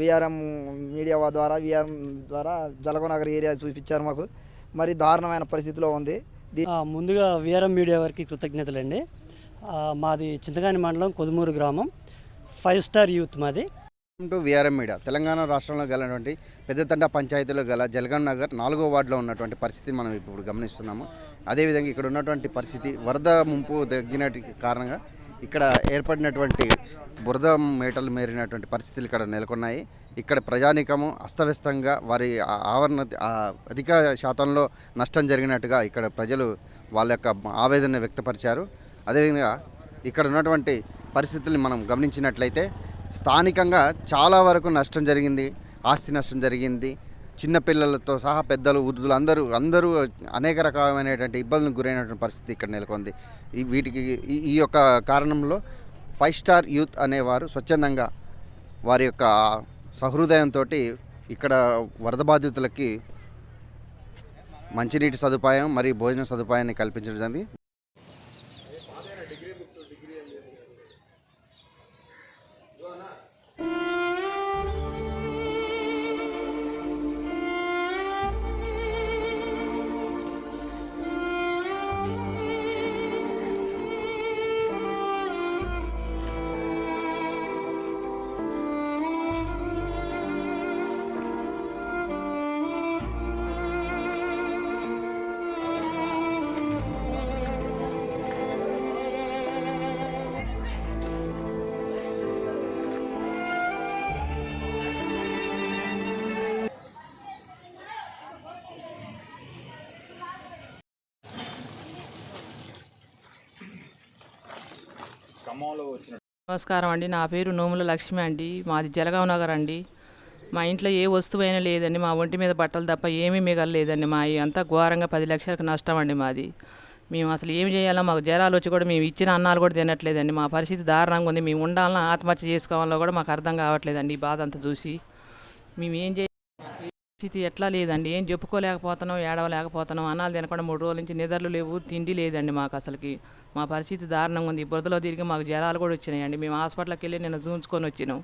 VRM media ద్వారా VRM ద్వారా జలగనగర్ area చూపించారు మాకు. మరి దారుణమైన పరిస్థితిలో ఉంది. ముందుగా వీఆర్ఎం మీడియా వారికి కృతజ్ఞతలండి. మాది చింతగాని మండలం కొదుమూరు గ్రామం. ఫైవ్ స్టార్ యూత్ మాది. To VRM media. తెలంగాణ రాష్ట్రంలో గలటువంటి పెద్దతండ పంచాయతీలో గల జల్గన్ నగర్ నాలుగో వార్డులో ఉన్నటువంటి పరిస్థితిని మనం ఇప్పుడు గమనిస్తున్నాము. అదేవిధంగా ఇక్కడ ఉన్నటువంటి పరిస్థితి వరద ముంపు తగ్గినటి కారణంగా ఇక్కడ ఏర్పడినటువంటి బురద మేటలు మేరినటువంటి పరిస్థితులు ఇక్కడ నెలకొన్నాయి. ఇక్కడ ప్రజానీకము అస్తవ్యస్తంగా వారి ఆవరణ అధిక శాతంలో నష్టం జరిగినట్టుగా ఇక్కడ ప్రజలు వాళ్ళ యొక్క ఆవేదన వ్యక్తపరిచారు. అదేవిధంగా ఇక్కడ ఉన్నటువంటి పరిస్థితుల్ని మనం గమనించినట్లయితే స్థానికంగా చాలా వరకు నష్టం జరిగింది ఆస్తి నష్టం జరిగింది. చిన్నపిల్లలతో సహా పెద్దలు వృద్ధులు అందరూ అందరూ అనేక రకమైనటువంటి ఇబ్బందులకు గురైనటువంటి పరిస్థితి ఇక్కడ నెలకొంది. ఈ వీటికి ఈ ఈ యొక్క కారణంలో ఫైవ్ స్టార్ యూత్ అనేవారు స్వచ్ఛందంగా వారి యొక్క సహృదయంతో ఇక్కడ వరద బాధితులకి మంచినీటి సదుపాయం మరియు భోజన సదుపాయాన్ని కల్పించడం జరిగింది. నమస్కారం అండి. నా పేరు నోముల లక్ష్మి అండి. మాది జలగావ్ నగర్ అండి. మా ఇంట్లో ఏ వస్తువైనా లేదండి. మా ఒంటి మీద బట్టలు తప్ప ఏమీ మిగలలేదండి. మా అంతా ఘోరంగా పది లక్షలకు నష్టం అండి మాది. మేము అసలు ఏం చేయాలో మాకు జ్వరాలు వచ్చి కూడా మేము ఇచ్చిన అన్నాలు కూడా తినట్లేదండి. మా పరిస్థితి దారుణంగా ఉంది. మేము ఉండాలన్నా ఆత్మహత్య చేసుకోవాలో కూడా మాకు అర్థం కావట్లేదండి ఈ బాధ అంతా చూసి. మేము ఏం చే పరిస్థితి ఎట్లా లేదండి. ఏం చెప్పుకోలేకపోతున్నాం ఏడవలేకపోతున్నాం. అన్నాలు తినకుండా మూడు రోజుల నుంచి నిద్రలు లేవు తిండి లేదండి మాకు అసలుకి. మా పరిస్థితి దారుణంగా ఉంది. బురదలో తిరిగి మాకు జ్వరాలు కూడా వచ్చినాయండి. మేము హాస్పిటల్కి వెళ్ళి నేను చూంచుకొని వచ్చినాం.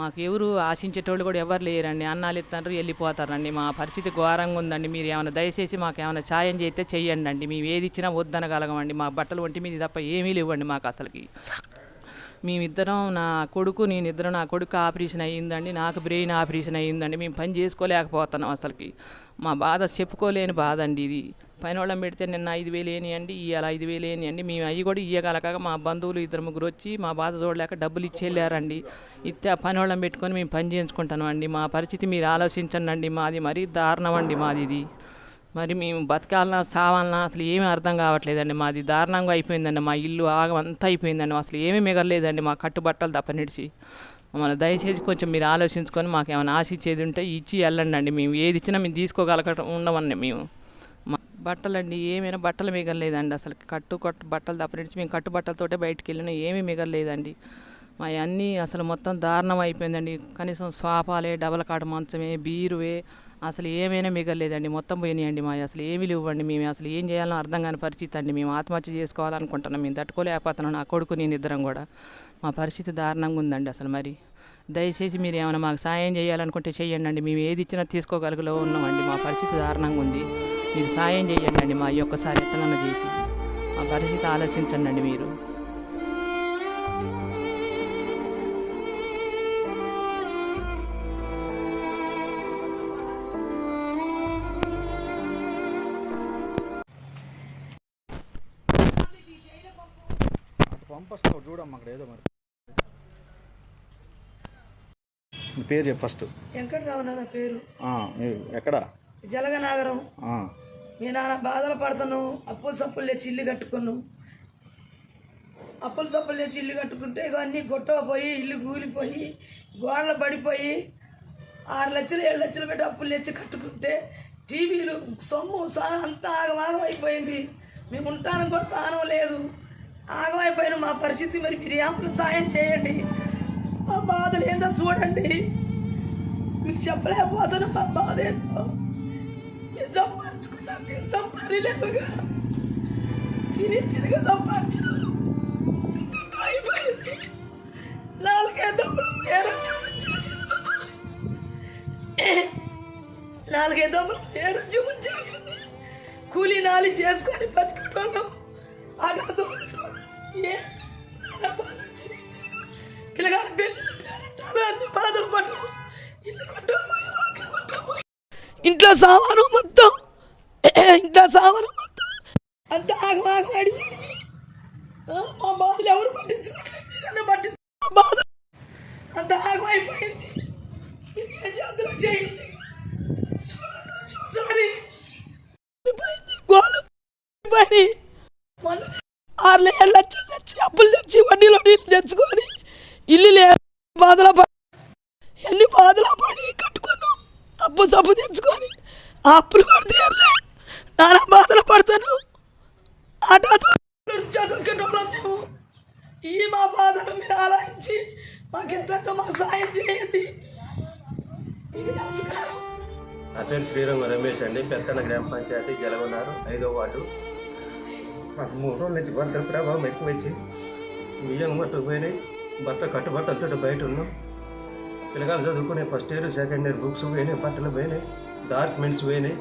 మాకు ఎవరు ఆశించేటోళ్ళు కూడా ఎవరు లేరండి. అన్నాలు ఇస్తారు వెళ్ళిపోతారండి. మా పరిస్థితి ఘోరంగా ఉందండి. మీరు ఏమైనా దయచేసి మాకు ఏమైనా సాయం చేస్తే చెయ్యండి అండి. మేము ఏది ఇచ్చినా వద్దనగలగమండి. మా బట్టలు వంటి మీద తప్ప ఏమీ లేవండి మాకు అసలుకి. మేమిద్దరం నా కొడుకు నేను ఇద్దరం నా కొడుకు ఆపరేషన్ అయ్యిందండి. నాకు బ్రెయిన్ ఆపరేషన్ అయ్యిందండి. మేము పని చేసుకోలేకపోతున్నాం అసలుకి. మా బాధ చెప్పుకోలేని బాధ అండి ఇది. పైన వాళ్ళని పెడితే నిన్న ఐదు వేలు ఏనియండి ఇవాళ ఐదు వేలు ఏనియండి. మేము అవి కూడా ఇవ్వగలక మా బంధువులు ఇద్దరు ముగ్గురు వచ్చి మా బాధ చూడలేక డబ్బులు ఇచ్చి వెళ్ళారండి ఇస్తే ఆ పని వాళ్ళని పెట్టుకొని మేము పని చేయించుకుంటాం అండి. మా పరిస్థితి మీరు ఆలోచించండి అండి మాది మరీ దారుణం అండి మాది ఇది. మరి మేము బతకాలన్నా సావాలన్నా అసలు ఏమీ అర్థం కావట్లేదండి. మాది దారుణంగా అయిపోయిందండి. మా ఇల్లు ఆగం అంతా అయిపోయిందండి. అసలు ఏమీ మిగలలేదండి. మా కట్టుబట్టలు తప్ప నిడిచి. మమ్మల్ని దయచేసి కొంచెం మీరు ఆలోచించుకొని మాకు ఏమైనా ఆశించేది ఉంటే ఇచ్చి వెళ్ళండి అండి మేము ఏది ఇచ్చినా మేము తీసుకోగలగ ఉండమండి మేము. మా బట్టలండి ఏమైనా బట్టలు మిగలలేదండి. అసలు కట్టు కట్టు బట్టలు తప్ప నిడిచి మేము కట్టు బట్టలతోటే బయటికి వెళ్ళినా ఏమీ మిగలలేదండి. మా అన్నీ అసలు మొత్తం దారుణం అయిపోయిందండి. కనీసం స్వాపాలే డబల్ కాడ మంచమే బీరువే అసలు ఏమైనా మిగలేదండి మొత్తం పోయినాయండి మా అసలు ఏమీ లేవండి మేము. అసలు ఏం చేయాలో అర్థం కాని పరిస్థితి అండి మేము. ఆత్మహత్య చేసుకోవాలనుకుంటున్నాం. మేము తట్టుకోలేకపోతున్నాం నా కొడుకు నేను ఇద్దరం కూడా. మా పరిస్థితి దారుణంగా ఉందండి అసలు మరి. దయచేసి మీరు ఏమైనా మాకు సాయం చేయాలనుకుంటే చేయండి అండి మేము ఏది ఇచ్చినా తీసుకోగలిగలో ఉన్నామండి. మా పరిస్థితి దారుణంగా ఉంది. మీరు సాయం చేయండి అండి మా ఈ ఒక్కసారి ఎట్టనన్నా చేసి. మా పరిస్థితి ఆలోచించండి అండి మీరు. చూడమ్మా అక్కడ ఏదో మరి. పేరు చెప్పు ఫస్ట్ వెంకట్రావు నా పేరు. ఆ, మీరు ఎక్కడ? జలగనాగరం. ఆ, మీ నాన్న బాధలు పడతాను అప్పులు సప్పులు తెచ్చి ఇల్లు కట్టుకున్నాం అప్పులు సప్పులు తెచ్చి ఇల్లు కట్టుకుంటే ఇక అన్నీ గొట్టకపోయి ఇల్లు కూలిపోయి గోడలు పడిపోయి ఆరు లక్షలు ఏడు లక్షలు పెట్టి అప్పులు తెచ్చి కట్టుకుంటే టీవీలు సొమ్ము సా అంతా ఆగమాగం అయిపోయింది. మేము ఉంటాను కూడా తానం లేదు ఆగమైపోయిన మా పరిస్థితి మరి మీరు ఏమైనా సాయం చేయండి? మా బాధలు ఏందో చూడండి. మీకు చెప్పలేకపోతాను మా బాధ ఏందో. నేను సంపాదించుకున్నాను నేను సంపాదిలేదుగా తిని తిరిగి సంపాదించు అయిపోయింది నాలుగే వేరే నాలుగైదు పేరు చేసింది కూలీ నాలి చేసుకొని బతికేటోళ్ళం ఆటో తోలేటోళ్ళం. పిల్లగాడి పెళ్ళి బాధలు ఇల్లు ఇంట్లో సామాను మొత్తం. ఇంట్లో సామాను మొత్తం అంత ఆగమాగమాడి మా బాధలు ఎవరు పట్టించుకోవట్లేదు మీరన్నా మా బాధ అంత ఆగమైపోయింది మీరు చేయండి? చూడండి చూసారి. గోలు మొన్న ఆరు ఏళ్ళు వచ్చి తెచ్చి అప్పులు తెచ్చి వడ్డీలో నీళ్ళు తెచ్చుకొని ఇల్లు లేదు బాధలో పడి ఎన్ని బాధలో పడి కట్టుకున్నాం. అప్పు సబ్బు తెచ్చుకొని ఆ అప్పులు కూడా తీరలే. నానా బాధలు పడతాను. ఆటో మేము ఈ మా బాధలు మీరు ఆలోచించి మాకు ఇంత మాకు సాయం చేయండి. ఇది నమస్కారం. నా పేరు శ్రీరంగ రమేష్ అండి. పెత్తన గ్రామ పంచాయతీ జలగొన్నారు ఐదో వార్డు. మాకు మూడు రోజుల నుంచి వరద ప్రభావం ఎక్కువ వచ్చి బియ్యం మట్టు పోయినాయి. బట్ట కట్టుబట్టలతో బయట ఉన్నాం. పిల్లగాలు చదువుకునే first year second year books పోయినాయి బట్టలు పోయినాయి. డాక్యుమెంట్స్ పోయినాయి.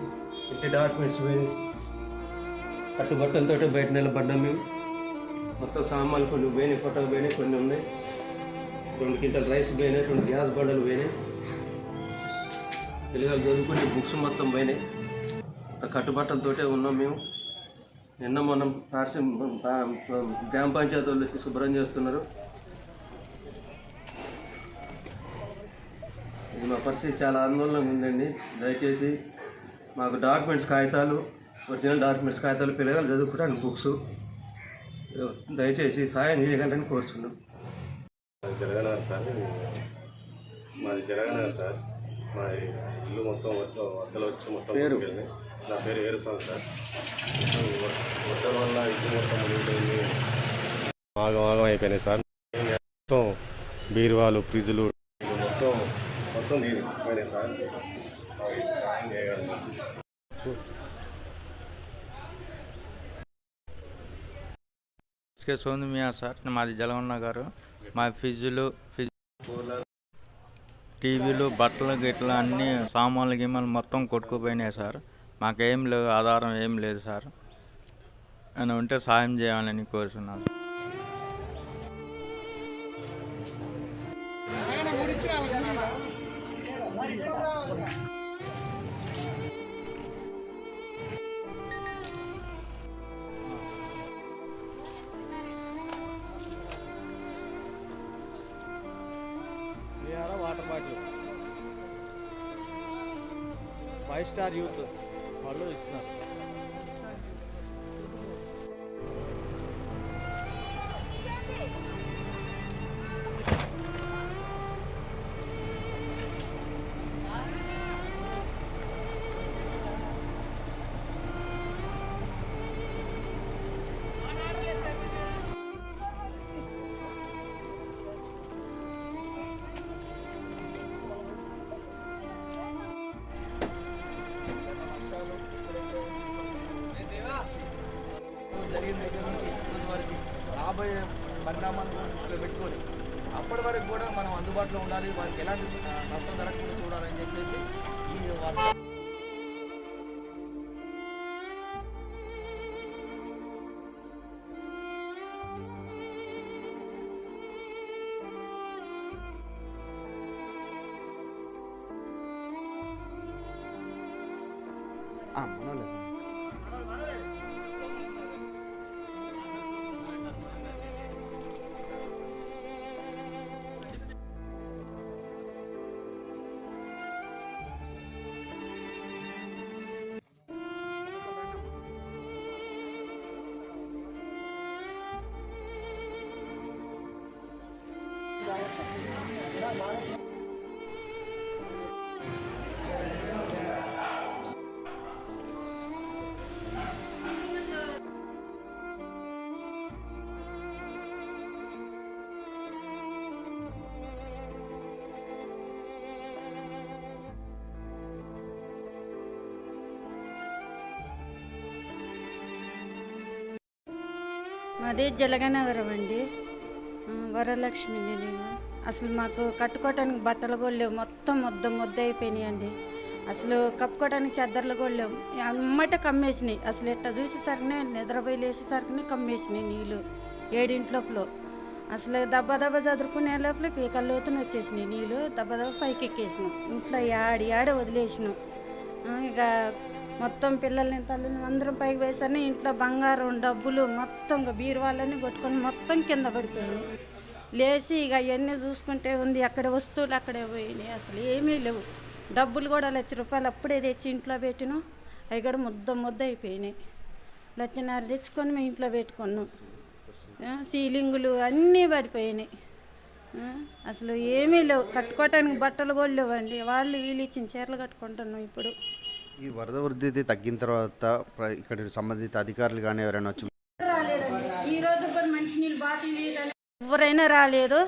ఇంటి డాక్యుమెంట్స్ పోయినాయి. కట్టుబట్టలతో బయట నిలబడ్డాం మేము. మొత్తం సామాన్లు కొన్ని పోయినాయి ఫోటోలు పోయినాయి కొన్ని ఉన్నాయి. రెండు క్వింటల్ రైస్ పోయినాయి రెండు గ్యాస్ బండలు పోయినాయి. పిల్లగాలు చదువుకునే బుక్స్ మొత్తం పోయినాయి. అంత ఉన్నాం మేము. నిన్న మనం పార్సి గ్రామ పంచాయతీ వాళ్ళు వచ్చి శుభ్రం చేస్తున్నారు. ఇది మా పరిస్థితి చాలా ఆందోళనగా ఉందండి. దయచేసి మాకు డాక్యుమెంట్స్ కాగితాలు ఒరిజినల్ డాక్యుమెంట్స్ కాగితాలు పిల్లలు చదువుకోవడానికి బుక్స్ దయచేసి సాయం చేయగలని కోరుతున్నాం జరగనారు సార్. మాది జరగనారు సార్. మా ఇల్లు మొత్తం వచ్చి మొత్తం మునిగిపోయింది. నా పేరు ఏరుసాను సార్ వద్దల వల్ల ఇల్లు మొత్తం మునిగిపోయింది ఆగం ఆగం అయిపోయినాయి సార్. మొత్తం బీరువాలు ఫ్రిడ్జ్లు. ఇవి మొత్తం మొత్తం దీని పోయినాయి సార్. సోంది మియా సార్ మాది జలగొండ గారు. మా ఫ్రిడ్జ్లు ఫ్రిడ్జ్ టీవీలు బట్టలు గిట్లు అన్నీ సామాన్లు గిమ్మలు మొత్తం కొట్టుకుపోయినాయి సార్. మాకేం లేదు ఆధారం ఏం లేదు సార్. అని ఉంటే సాయం చేయాలని కోరుతున్నాను water bottle. Five star youth. వాళ్ళు ఇస్తున్నారు కూడా అప్పటి వరకు కూడా మనం అందుబాటులో ఉండాలి. వారికి ఎలాంటి నష్టం జరగకుండా చూడాలని చెప్పేసి ఈ వార్త మాది జలగనవరం అండి. వరలక్ష్మిని నేను అసలు మాకు కట్టుకోవటానికి బట్టలు కూడా లేవు. మొత్తం ముద్ద ముద్ద అయిపోయినాయండి అసలు కప్పుకోవడానికి చెద్దర్లు కూడా లేవు. అమ్మట కమ్మేసినాయి. అసలు ఇట్లా చూసేసరికి నిద్రపోయి లేచేసరికి కమ్మేసినాయి నీళ్ళు ఏడింట్లోపలో అసలు దెబ్బ దెబ్బ చదురుకునే లోపల పీకల లోతున వచ్చేసినాయి నీళ్ళు. దెబ్బ దెబ్బ పైకి ఎక్కేసినాం ఇంట్లో యాడి యాడ వదిలేసినాం. ఇక మొత్తం పిల్లల్ని తల్లిని అందరం పైకి వేసాను ఇంట్లో బంగారం డబ్బులు మొత్తం బీరువాళ్ళని కొట్టుకొని మొత్తం కింద పడిపోయినాయి లేచి ఇక అవన్నీ చూసుకుంటే ఉంది అక్కడ వస్తువులు అక్కడే పోయినాయి. అసలు ఏమీ లేవు. డబ్బులు కూడా లక్ష రూపాయలు అప్పుడే తెచ్చి ఇంట్లో పెట్టిన. అవి కూడా ముద్ద ముద్ద అయిపోయినాయి. లక్షన్నర తెచ్చుకొని మేము ఇంట్లో పెట్టుకున్నాం. సీలింగులు అన్నీ పడిపోయినాయి. అసలు ఏమీ లేవు. కట్టుకోవటానికి బట్టలు కూడా లేవండి. వాళ్ళు వీళ్ళు ఇచ్చిన చీరలు కట్టుకుంటున్నాం ఇప్పుడు. ఈ వరద వృద్ధి తగ్గిన తర్వాత ఇక్కడ సంబంధిత అధికారులు కానీ ఎవరైనా వచ్చి రాలేదండి. ఈ రోజు కూడా మంచినీళ్ళు బాటిల్ నీళ్ళు ఎవరైనా రాలేదు.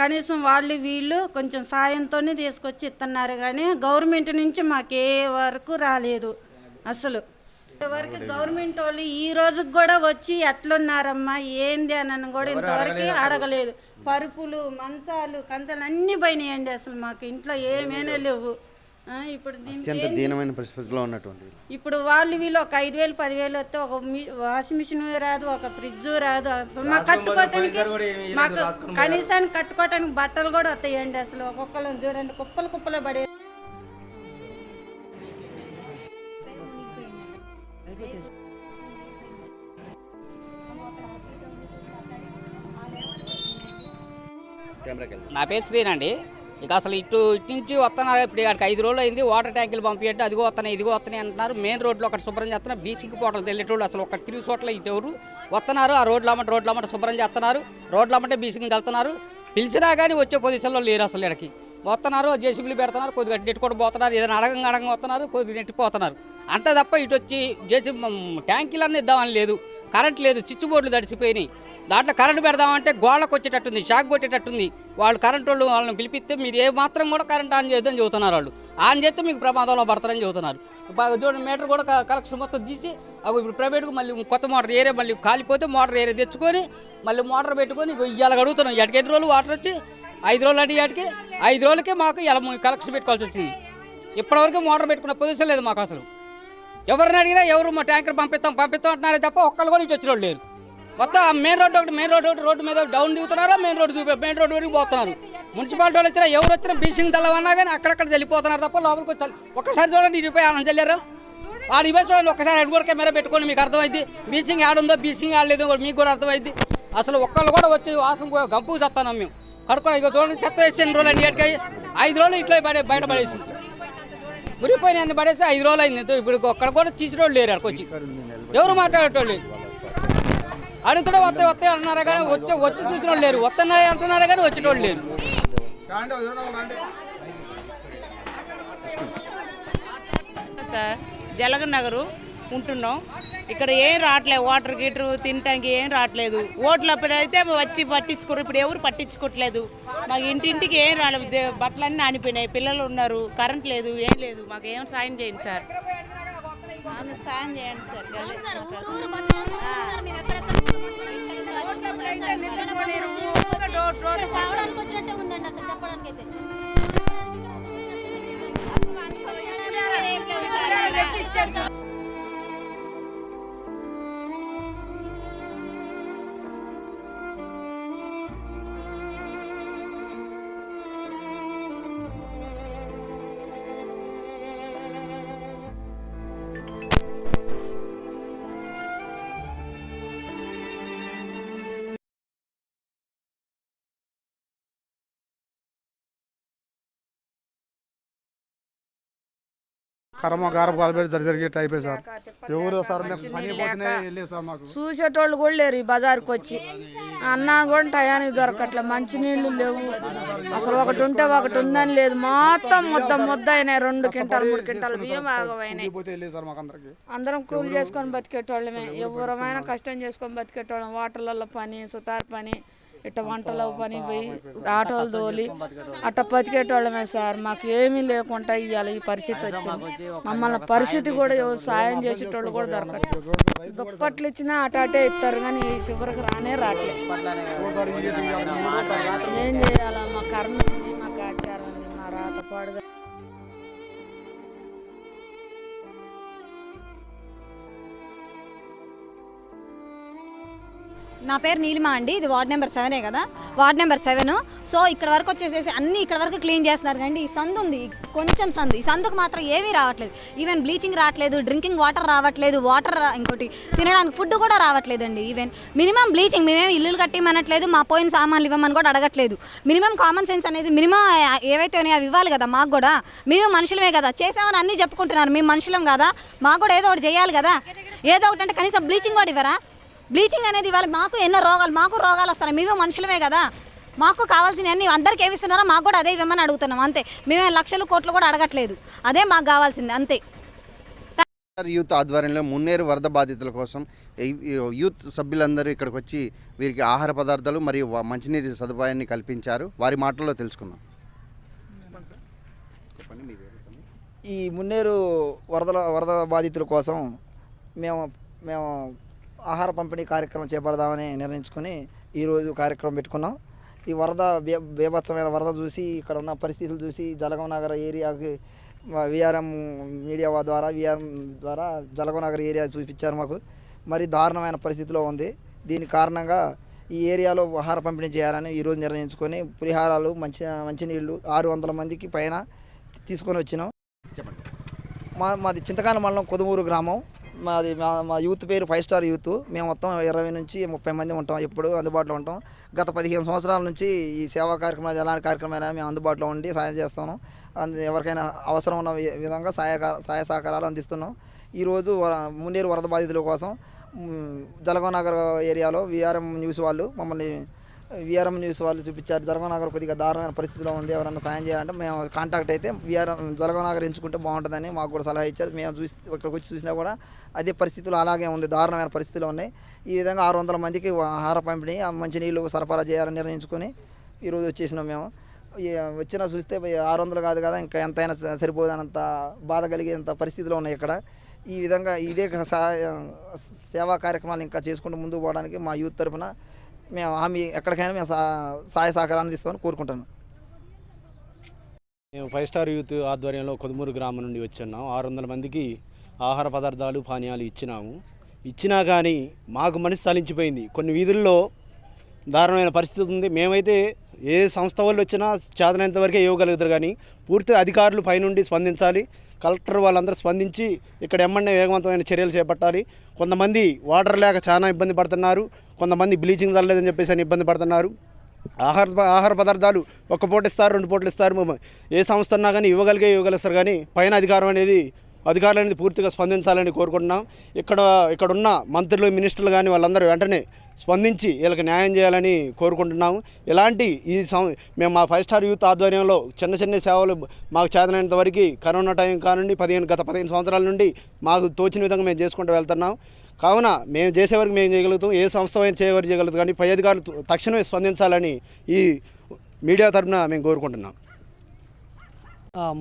కనీసం వాళ్ళు వీళ్ళు కొంచెం సాయంతోనే తీసుకొచ్చి ఇస్తున్నారు కానీ గవర్నమెంట్ నుంచి మాకే వరకు రాలేదు అసలు. ఇంతవరకు గవర్నమెంట్ వాళ్ళు ఈ రోజుకి కూడా వచ్చి ఎట్లున్నారమ్మా ఏంది అని కూడా ఇంతవరకు అడగలేదు పరుపులు మంచాలు కంచాలు అన్నీ పోయినాయండి అసలు మాకు ఇంట్లో ఏమైనా లేవు. ఇప్పుడు అత్యంత దీనమైన పరిస్థితిలో ఉన్నటువంటి ఇప్పుడు వాళ్ళు వీళ్ళు ఒక ఐదు వేలు పదివేలు వస్తే ఒక మీ- వాషింగ్ మిషన్ రాదు ఒక ఫ్రిడ్జ్ రాదు. అసలు మాకు కట్టుకోవటానికి మాకు కనీసానికి కట్టుకోవటానికి బట్టలు కూడా వస్తాయండి అసలు. ఒక్కొక్కరు చూడండి కుప్పలు కుప్పలు పడే నా పేరు శ్రీనండి. ఇక అసలు ఇటు ఇటు నుంచి వస్తున్నారు. ఇప్పుడు అక్కడికి ఐదు రోజులు అయింది. వాటర్ ట్యాంకులు పంపించట్టు అదిగో వస్తున్నాయి ఇదిగో వస్తున్నాయి అంటున్నారు. మెయిన్ రోడ్లో ఒకటి శుభ్రం చేస్తున్నారు. బీసీకి పోటలు తెలియటోళ్ళు అసలు ఒక తిరిగి చోట్ల ఇటు ఎవరు వస్తున్నారు. ఆ రోడ్లు అమ్మట రోడ్లు అమ్మట శుభ్రం చేస్తున్నారు. రోడ్లు అమ్మటే బీసీకి వెళ్తున్నారు పిలిచినా కానీ వచ్చే పొజిషన్లో లేరు అసలు ఇక్కడికి వస్తున్నారు జేసీబీలు పెడుతున్నారు కొద్దిగా నెట్టుకోవడం పోతున్నారు. ఏదైనా అడగంగా అడగంగా వస్తున్నారు కొద్దిగా నెట్టిపోతున్నారు అంతే తప్ప ఇటు వచ్చి జేసీ ట్యాంకీలన్నీ ఇద్దామని లేదు. కరెంట్ లేదు చిచ్చు బోర్డులు తడిసిపోయినాయి. దాంట్లో కరెంట్ పెడదామంటే గోళ్ళకు వచ్చేటట్టుంది షాక్ కొట్టేటట్టుంది. వాళ్ళు కరెంట్ వాళ్ళు వాళ్ళని పిలిపిస్తే మీరు ఏ మాత్రం కూడా కరెంట్ ఆన్ చేయొద్దని చెబుతున్నారు వాళ్ళు. ఆన్ చేస్తే మీకు ప్రమాదంలో పడతారని చెబుతున్నారు. చూడండి మీటర్ కూడా క- కలెక్షన్ మొత్తం తీసి అవి ఇప్పుడు ప్రైవేట్కి మళ్ళీ కొత్త మోటార్ ఏరే మళ్ళీ కాలిపోతే మోటార్ ఏరే తెచ్చుకొని మళ్ళీ మోటార్ పెట్టుకొని ఇగో ఇవాళ అడుగుతున్నాం ఎటుకి ఎన్ని రోజులు వాటర్ వచ్చి? ఐదు రోజులు అంటే వాటికి ఐదు రోజులకే మాకు ఇలా కలెక్షన్ పెట్టుకోవాల్సి వచ్చింది. ఇప్పటివరకు మోటార్ పెట్టుకున్న పొజిషన్ లేదు మాకు అసలు. ఎవరిని అడిగినా ఎవరు మా ట్యాంకర్ పంపిస్తాం పంపిస్తాం అంటున్నారే తప్ప ఒక్కళ్ళు కూడా ఇచ్చి వచ్చిన వాళ్ళు లేరు. మొత్తం మెయిన్ రోడ్ ఒకటి మెయిన్ రోడ్ ఒకటి రోడ్డు మీద డౌన్ దిగుతున్నారా మెయిన్ రోడ్ చూపి మెయిన్ రోడ్ వరకు పోతున్నారు. మున్సిపాలిటీ వాళ్ళు వచ్చినా ఎవరు వచ్చినా బీసింగ్ తెల్లవన్నా కానీ అక్కడక్కడ వెళ్ళిపోతున్నారు తప్ప లోపలికి వచ్చి ఒక్కసారి చూడండి ఇటుపై ఆనంద చెల్లారు? ఆ ఇవే చూడండి ఒక్కసారి అడుగు కెమెరా పెట్టుకోండి మీకు అర్థమైంది బీసింగ్ ఆడుందో బీచింగ్ ఆడలేదో కూడా మీకు కూడా అర్థమైంది అసలు ఒక్కళ్ళు కూడా వచ్చి వాసం గంపుకు చెప్తాను మేము. కడుక్కోండి ఇక చూడండి చెత్త వేసి ఎన్ని రోజులు అండి ఐదు రోజులు ఇట్లా బయట బయట పడేసి. మురిగిపోయిన అన్ని పడేసి ఐదు రోజులు అయింది. ఇప్పుడు ఒక్కడ కూడా తీసినోళ్ళు లేరు అక్కడికి వచ్చి. ఎవరు మాట్లాడేటోళ్ళు? లేరు. అడుగుతుంటే వస్తే వస్తే అంటున్నారు కానీ వచ్చి వచ్చి చూసినోళ్ళు లేరు. వస్తున్నాయి అంటున్నారు కానీ వచ్చేటోళ్ళు లేరు. సార్ జలగన్ నగరు ఉంటున్నాం. ఇక్కడ ఏం రావట్లేదు. వాటర్ గీటర్ తినటానికి ఏం రావట్లేదు. ఓట్లు అప్పుడు అయితే వచ్చి పట్టించుకోరు. ఇప్పుడు ఎవరు పట్టించుకోవట్లేదు మాకు ఇంటింటికి ఏం రాలేదు. బట్టలన్నీ నానిపోయినాయి పిల్లలు ఉన్నారు. కరెంట్ లేదు. ఏం లేదు. మాకు ఏం సాయం చేయండి సార్. సాయం చేయండి సార్. వచ్చినట్టే ఉందండి అసలు చెప్పడానికైతే. కర్మ గారపు పాల్పెట్టి జరిగి జరిగేట్టు అయిపోయి సార్. ఎవరు సార్ చూసేటోళ్ళు కూడా లేరు ఈ బజార్కి వచ్చి. అన్నా కూడా టయానికి దొరకట్లే మంచినీళ్ళు లేవు. అసలు ఒకటి ఉంటే ఒకటి ఉందని లేదు. మొత్తం ముద్ద ముద్ద అయినాయి. రెండు క్వింటాలు మూడు క్వింటాలు బియ్యం ఆగమైనాయి అందరం కూలి చేసుకొని బతికేటోళ్ళమే. ఎవరమైనా కష్టం చేసుకొని బతికేటోళ్ళం. వాటర్లలో పని సుతార్ పని. ఇట్ట వంటలో పని పోయి ఆటోలు తోలి అట్ట బతికేటోళ్ళమే సార్. మాకు ఏమీ లేకుండా ఇవాళ ఈ పరిస్థితి వచ్చింది. మమ్మల్ని పరిస్థితి కూడా ఎవరు సాయం చేసేటోళ్ళు కూడా దొరకట్లేదు దుప్పట్లు ఇచ్చినా అట అటే ఇస్తారు కానీ ఈ చివరికి రానే రావట్లేదు ఏం చేయాలా? మా కర్మ ఉంది మాకు ఆచారం ఉంది మా రాత నా పేరు నీలిమా అండి. ఇది వార్డ్ నెంబర్ సెవెనే కదా? Ward number seven. సో ఇక్కడ వరకు వచ్చేసేసి అన్ని ఇక్కడ వరకు క్లీన్ చేస్తున్నారు కానీ ఈ సందు ఉంది. కొంచెం సందు. ఈ సందుకు మాత్రం ఏమీ రావట్లేదు. ఈవెన్ బ్లీచింగ్ రావట్లేదు డ్రింకింగ్ వాటర్ రావట్లేదు వాటర్ ఇంకోటి తినడానికి ఫుడ్ కూడా రావట్లేదండి ఈవెన్ మినిమం బ్లీచింగ్ మేమేమి ఇల్లులు కట్టిమనట్లేదు మా పోయిన సామాన్లు ఇవ్వమని కూడా అడగట్లేదు. మినిమం కామన్ సెన్స్ అనేది మినిమం ఏవైతే ఉన్నాయో అవి ఇవ్వాలి కదా మాకు కూడా. మేము మనుషులమే కదా. చేసామని అన్నీ చెప్పుకుంటున్నారు. మేము మనుషులం కదా? మాకు కూడా ఏదో ఒకటి చేయాలి కదా? ఏదో ఒకటి అంటే కనీసం బ్లీచింగ్ కూడా ఇవ్వరా? బ్లీచింగ్ అనేది ఇవాళ మాకు ఎన్నో రోగాలు మాకు రోగాలు వస్తున్నాయి. మేము మనుషులమే కదా. మాకు కావాల్సినవన్నీ అందరికి ఏమి ఇస్తున్నారో మాకు కూడా అదే ఇవ్వమని అడుగుతున్నాం. అంతే. మేమే లక్షలు కోట్లు కూడా అడగట్లేదు. అదే మాకు కావాల్సింది. అంతే. యూత్ ఆధ్వర్యంలో మున్నేరు వరద బాధితుల కోసం యూత్ సభ్యులందరూ ఇక్కడికి వచ్చి వీరికి ఆహార పదార్థాలు మరియు మంచినీటి సదుపాయాన్ని కల్పించారు. వారి మాటల్లో తెలుసుకుందాం. ఈ మున్నేరు వరదల వరద బాధితుల కోసం మేము మేము ఆహార పంపిణీ కార్యక్రమం చేపడదామని నిర్ణయించుకొని ఈరోజు కార్యక్రమం పెట్టుకున్నాం. ఈ వరద బే బేభత్సమైన వరద చూసి ఇక్కడ ఉన్న పరిస్థితులు చూసి జలగం నగర ఏరియాకి విఆర్ఎం మీడియా ద్వారా విఆర్ఎం ద్వారా జలగం నగర్ ఏరియా చూపించారు మాకు. మరి దారుణమైన పరిస్థితిలో ఉంది. దీని కారణంగా ఈ ఏరియాలో ఆహార పంపిణీ చేయాలని ఈరోజు నిర్ణయించుకొని పులిహారాలు మంచి మంచినీళ్ళు ఆరు వందల మందికి పైన తీసుకొని వచ్చినాం. మా మాది చింతకాయల మండలం కొదుమూరు గ్రామం. మాది మా మా యూత్ పేరు ఫైవ్ స్టార్ యూత్. మేము మొత్తం ఇరవై నుంచి ముప్పై మంది ఉంటాం ఎప్పుడు అందుబాటులో ఉంటాం. గత పదిహేను సంవత్సరాల నుంచి ఈ సేవా కార్యక్రమాలు ఎలాంటి కార్యక్రమాలైనా మేము అందుబాటులో ఉండి సాయం చేస్తాము అందు ఎవరికైనా అవసరం ఉన్న విధంగా సహాయ సహాయ సహకారాలు అందిస్తున్నాం. ఈరోజు వ- మున్నేరు వరద బాధితుల కోసం జలగో నగర్ ఏరియాలో విఆర్ఎం న్యూస్ వాళ్ళు మమ్మల్ని విఆర్ఎం న్యూస్ వాళ్ళు చూపించారు. జలగనగర్ కొద్దిగా దారుణమైన పరిస్థితిలో ఉంది. ఎవరన్నా సాయం చేయాలంటే మేము కాంటాక్ట్ అయితే విఆర్ఎం జలగనగర్ ఎంచుకుంటే బాగుంటుందని మాకు కూడా సలహా ఇచ్చారు. మేము చూసి ఇక్కడికి వచ్చి చూసినా కూడా అదే పరిస్థితులు అలాగే ఉంది. దారుణమైన పరిస్థితులు ఉన్నాయి. ఈ విధంగా ఆరు వందల మందికి ఆహార పంపిణీ ఆ మంచినీళ్ళు సరఫరా చేయాలని నిర్ణయించుకొని ఈరోజు వచ్చేసినాం మేము. వచ్చినా చూస్తే ఆరు వందలు కాదు కదా ఇంకా ఎంతైనా సరిపోదనంత బాధ కలిగేంత పరిస్థితిలో ఉన్నాయి ఇక్కడ. ఈ విధంగా ఇదే సా సేవా కార్యక్రమాలు ఇంకా చేసుకుంటూ ముందుకు పోవడానికి మా యూత్ తరఫున మేము హామీ ఎక్కడికైనా మేము సహాయ సహకారాన్ని ఇస్తామని కోరుకుంటాను. మేము ఫైవ్ స్టార్ యూత్ ఆధ్వర్యంలో కొదుమూరు గ్రామం నుండి వచ్చున్నాం. ఆరు వందల మందికి ఆహార పదార్థాలు పానీయాలు ఇచ్చినాము. ఇచ్చినా కానీ మాకు మనసు చలించిపోయింది కొన్ని వీధుల్లో దారుణమైన పరిస్థితి ఉంది. మేమైతే ఏ సంస్థ వాళ్ళు వచ్చినా చేతనంత వరకే ఇవ్వగలుగుతారు కానీ పూర్తి అధికారులు పైనుండి స్పందించాలి. కలెక్టర్ వాళ్ళందరూ స్పందించి ఇక్కడ ఎమ్మెల్యే వేగవంతమైన చర్యలు చేపట్టాలి. కొంతమంది వాటర్ లేక చాలా ఇబ్బంది పడుతున్నారు కొంతమంది బ్లీచింగ్ చల్లలేదని చెప్పేసి అని ఇబ్బంది పడుతున్నారు. ఆహార ఆహార పదార్థాలు ఒక పూట ఇస్తారు రెండు పూటలు ఇస్తారు ఏ సంస్థ ఉన్నా కానీ ఇవ్వగలిగే ఇవ్వగలుస్తారు కానీ పైన అధికారం అనేది అధికారులు అనేది పూర్తిగా స్పందించాలని కోరుకుంటున్నాం. ఇక్కడ ఇక్కడ ఉన్న మంత్రులు మినిస్టర్లు కానీ వాళ్ళందరూ వెంటనే స్పందించి వీళ్ళకి న్యాయం చేయాలని కోరుకుంటున్నాము. ఇలాంటి ఈ సం మేము మా ఫైవ్ స్టార్ యూత్ ఆధ్వర్యంలో చిన్న చిన్న సేవలు మాకు చేతనైనంత వరకు కరోనా టైం కానుండి పదిహేను గత పదిహేను సంవత్సరాల నుండి మాకు తోచిన విధంగా మేము చేసుకుంటూ వెళ్తున్నాం. కావున మేము చేసే వరకు మేము చేయగలుగుతాం. ఏ సంస్థ అయినా చేయవరకు చేయగలుగుతాం. కానీ పై అధికారులు తక్షణమే స్పందించాలని ఈ మీడియా తరఫున మేము కోరుకుంటున్నాం.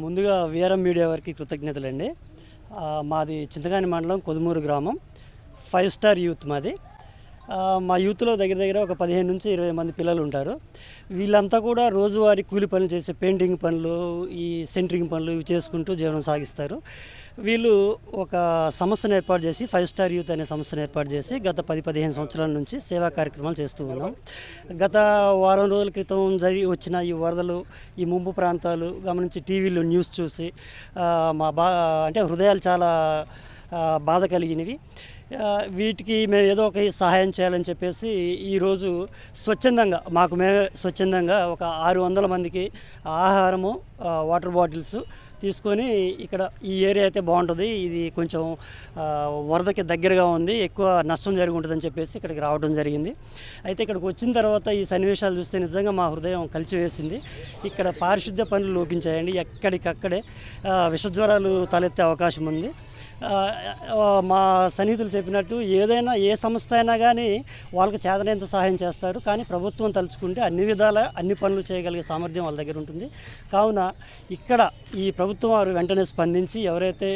ముందుగా వీఆర్ఎం మీడియా వారికి కృతజ్ఞతలండి. మాది చింతగాని మండలం కొదుమూరు గ్రామం. ఫైవ్ స్టార్ యూత్ మాది. మా యూత్లో దగ్గర దగ్గర ఒక పదిహేను నుంచి ఇరవై మంది పిల్లలు ఉంటారు. వీళ్ళంతా కూడా రోజువారీ కూలి పనులు చేసే పెయింటింగ్ పనులు ఈ సెంటరింగ్ పనులు ఇవి చేసుకుంటూ జీవనం సాగిస్తారు. వీళ్ళు ఒక సంస్థను ఏర్పాటు చేసి ఫైవ్ స్టార్ యూత్ అనే సంస్థను ఏర్పాటు చేసి గత పది పదిహేను సంవత్సరాల నుంచి సేవా కార్యక్రమాలు చేస్తూ ఉన్నాం. గత వారం రోజుల క్రితం జరిగి వచ్చిన ఈ వరదలు ఈ ముంపు ప్రాంతాలు గమనించి టీవీలో న్యూస్ చూసి మా బా అంటే హృదయాలు చాలా బాధ కలిగినవి. వీటికి మేము ఏదో ఒక సహాయం చేయాలని చెప్పేసి ఈరోజు స్వచ్ఛందంగా మాకు మేమే స్వచ్ఛందంగా ఒక ఆరు వందల మందికి ఆహారము వాటర్ బాటిల్స్ తీసుకొని ఇక్కడ ఈ ఏరియా అయితే బాగుంటుంది. ఇది కొంచెం వరదకి దగ్గరగా ఉంది. ఎక్కువ నష్టం జరిగి ఉంటుందని చెప్పేసి ఇక్కడికి రావడం జరిగింది. అయితే ఇక్కడికి వచ్చిన తర్వాత ఈ సన్నివేశాలు చూస్తే నిజంగా మా హృదయం కలిచివేసింది ఇక్కడ పారిశుద్ధ్య పనులు లోపించాయండి. ఎక్కడికక్కడే విషజ్వరాలు తలెత్తే అవకాశం ఉంది. మా సన్నిహితులు చెప్పినట్టు ఏదైనా ఏ సంస్థ అయినా కానీ వాళ్ళకి చేతనైనంత సహాయం చేస్తారు. కానీ ప్రభుత్వం తలుచుకుంటే అన్ని విధాల అన్ని పనులు చేయగలిగే సామర్థ్యం వాళ్ళ దగ్గర ఉంటుంది. కావున ఇక్కడ ఈ ప్రభుత్వం వారు వెంటనే స్పందించి ఎవరైతే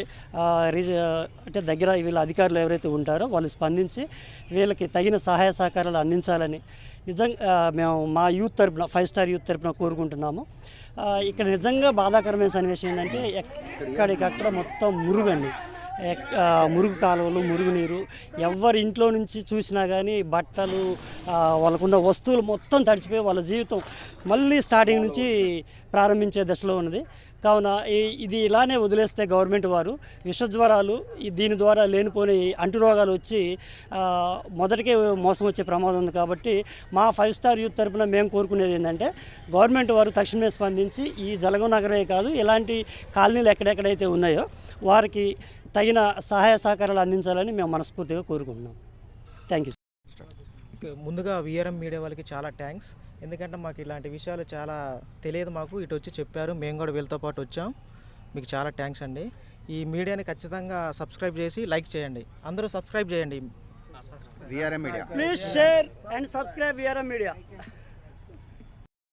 అంటే దగ్గర వీళ్ళ అధికారులు ఎవరైతే ఉంటారో వాళ్ళు స్పందించి వీళ్ళకి తగిన సహాయ సహకారాలు అందించాలని నిజంగా మేము మా యూత్ తరపున ఫైవ్ స్టార్ యూత్ తరపున కోరుకుంటున్నాము. ఇక్కడ నిజంగా బాధాకరమైన సన్నివేశం ఏంటంటే ఎక్కడికక్కడ మొత్తం మురుగండి. మురుగు కాలువలు మురుగునీరు ఎవరి ఇంట్లో నుంచి చూసినా కానీ బట్టలు వాళ్ళకున్న వస్తువులు మొత్తం తడిచిపోయి వాళ్ళ జీవితం మళ్ళీ స్టార్టింగ్ నుంచి ప్రారంభించే దశలో ఉన్నది. కావున ఈ- ఇది ఇలానే వదిలేస్తే గవర్నమెంట్ వారు విషజ్వరాలు దీని ద్వారా లేనిపోని అంటురోగాలు వచ్చి మొదటికే మోసం వచ్చే ప్రమాదం ఉంది కాబట్టి మా ఫైవ్ స్టార్ యూత్ తరపున మేము కోరుకునేది ఏంటంటే గవర్నమెంట్ వారు తక్షణమే స్పందించి ఈ జలగం నగరే కాదు ఇలాంటి కాలనీలు ఎక్కడెక్కడైతే ఉన్నాయో వారికి తగిన సహాయ సహకారాలు అందించాలని మేము మనస్ఫూర్తిగా కోరుకుంటున్నాం. థ్యాంక్ యూ ఇక ముందుగా విఆర్ఎం మీడియా వాళ్ళకి చాలా థ్యాంక్స్ ఎందుకంటే మాకు ఇలాంటి విషయాలు చాలా తెలియదు మాకు ఇటు వచ్చి చెప్పారు. మేము కూడా వీళ్ళతో పాటు వచ్చాం. మీకు చాలా థ్యాంక్స్ అండి. ఈ మీడియాని ఖచ్చితంగా సబ్స్క్రైబ్ చేసి లైక్ చేయండి. అందరూ సబ్స్క్రైబ్ చేయండి. VRM media. Please share and subscribe VRM media.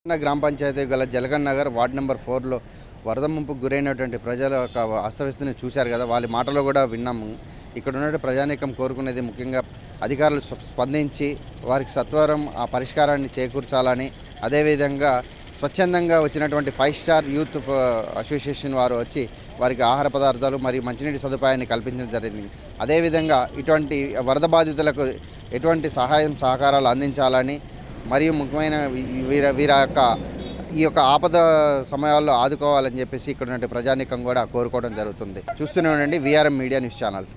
Gram panchayat గల జలగన్ నగర్ వార్డ్ నెంబర్ ఫోర్లో వరద ముంపుకు గురైనటువంటి ప్రజల యొక్క అస్తవ్యస్తని చూశారు కదా వాళ్ళ మాటలో కూడా విన్నాము. ఇక్కడ ఉన్న ప్రజానీకం కోరుకునేది ముఖ్యంగా అధికారులు స్పందించి వారికి సత్వరం ఆ పరిష్కారాన్ని చేకూర్చాలని అదేవిధంగా స్వచ్ఛందంగా వచ్చినటువంటి ఫైవ్ స్టార్ యూత్ అసోసియేషన్ వారు వచ్చి వారికి ఆహార పదార్థాలు మరియు మంచినీటి సదుపాయాన్ని కల్పించడం జరిగింది. అదేవిధంగా ఇటువంటి వరద బాధితులకు ఎటువంటి సహాయం సహకారాలు అందించాలని మరియు ముఖ్యమైన వీర వీరి యొక్క ఈ యొక్క ఆపద సమయాల్లో ఆదుకోవాలని చెప్పేసి ఇక్కడ ఉన్న ప్రజానీకం కూడా కోరుకోవడం జరుగుతుంది. చూస్తూనే ఉండండి వీఆర్ఎం మీడియా న్యూస్ ఛానల్